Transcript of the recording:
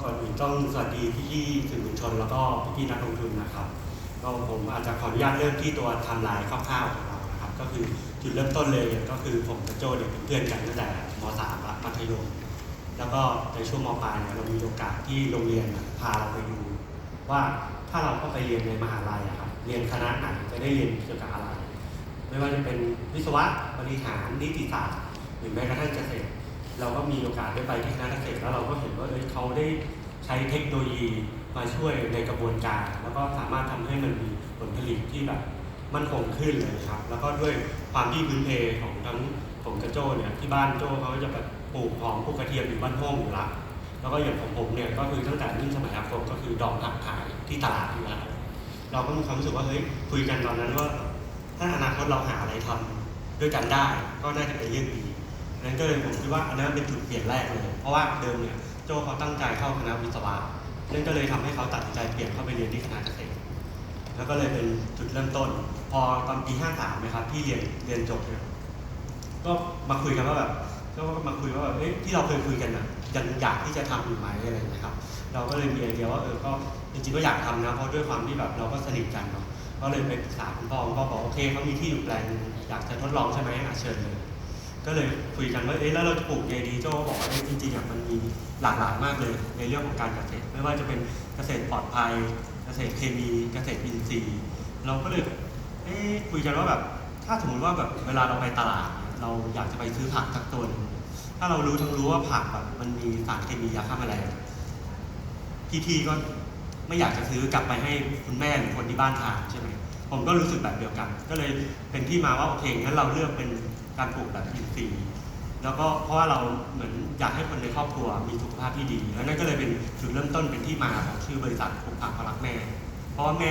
ก่อนอื่นต้องสวัสดีพี่ๆสื่อมวลชนแล้วก็พี่ๆนักลงทุนนะครับก็ผมอาจจะขออนุญาตเริ่มที่ตัวไทม์ไลน์คร่าวๆของเรานะครับ ก็คือจุดเริ่มต้นเลยก็คือผมกับโจเนี่ยเป็นเพื่อนกันตั้งแต่ม .3 ละมัธยม แล้วก็ในช่วงมปลายเนี่ยเรามีโอกาสที่โรงเรียนพาเราไปดู ว่าถ้าเราเข้าไปเรียนในมหาลัยอะครับเรียนคณะไหนจะได้เรียนเกี่ยวกับอะไร ไม่ว่าจะเป็นวิศวะบริหารนิติศาสตร์หรือแม้กระทั่งเกษตร เราก็มีโอกาสได้ไปที่คณะเกษตรแล้วเราก็เห็นว่าเอ้ยเขาได้ใช้เทคโนโลยีมาช่วยในกระบวนการ แล้วก็สามารถทำให้มันมีผลผลิตที่แบบมั่นคงขึ้นเลยครับ แล้วก็ด้วยความที่พื้นเพของทั้งผมกับโจ้เนี่ยที่บ้านโจ้เขาจะแบบปลูกหอมปลูกกระเทียมอยู่บ้านพ่งอยู่ละแล้วก็อย่างของผมเนี่ยก็คือตั้งแต่รุ่นสมัยอาคมก็คือดอกผักขายที่ตลาดอยู่แล้วเราก็มีความรู้สึกว่าเฮ้ยคุยกันตอนนั้นว่า ถ้าอนาคตเราหาอะไรทำด้วยกันได้ก็น่าจะเป็นเรื่องดี นั้นก็เลยผมคิดว่าอันนั้นเป็นจุดเปลี่ยนแรกเลย เพราะว่าเดิมเนี่ยโจเขาตั้งใจเข้าคณะวิศวะนั่นก็เลยทำให้เขาตัดสินใจเปลี่ยนเข้าไปเรียนที่คณะเกษตร แล้วก็เลยเป็นจุดเริ่มต้น พอตอนปี53นะครับที่เรียนเรียนจบเนี่ยก็มาคุยกันว่าแบบก็มาคุยว่าแบบเอ้ยที่เราเคยคุยกันอะยังอยากที่จะทำอยู่ไหมอะไรอย่างเงี้ยครับ เราก็เลยมีไอเดียว่าเออก็จริงๆก็อยากทำนะเพราะด้วยความที่แบบเราก็สนิทกันเนาะก็เลยไปปรึกษาคุณพ่อคุณพ่อบอกโอเคเขามีที่อยู่แปลงอยากจะทดลองใช่ไหมอะเชิญเลย ก็เลยคุยกันว่าเอ๊ะแล้วเราจะปลูกไงดีโจ้ก็บอกว่าเอ๊ะจริงๆอะมันมีหลากหลายมากเลย ในเรื่องของการเกษตร ไม่ว่าจะเป็นเกษตรปลอดภัย เกษตรเคมี เกษตรอินทรีย์ เราก็เลยเอ๊ะคุยกันว่าแบบถ้าสมมติว่าแบบเวลาเราไปตลาด เราอยากจะไปซื้อผักสักตัวนึงถ้าเรารู้ทั้งรู้ว่าผักแบบมันมีสารเคมียาฆ่าแมลงพี่ๆก็ไม่อยากจะซื้อกลับไปให้คุณแม่หรือคนที่บ้านทานใช่ไหมผมก็รู้สึกแบบเดียวกัน ก็เลยเป็นที่มาว่าโอเคงั้นเราเลือกเป็น การปลูกแบบอินทรีย์แล้วก็เพราะว่าเราเหมือนอยากให้คนในครอบครัวมีสุขภาพที่ดี แล้วนั่นก็เลยเป็นจุดเริ่มต้นเป็นที่มาของชื่อบริษัทปลูกผักพลักแม่ เพราะว่าแม่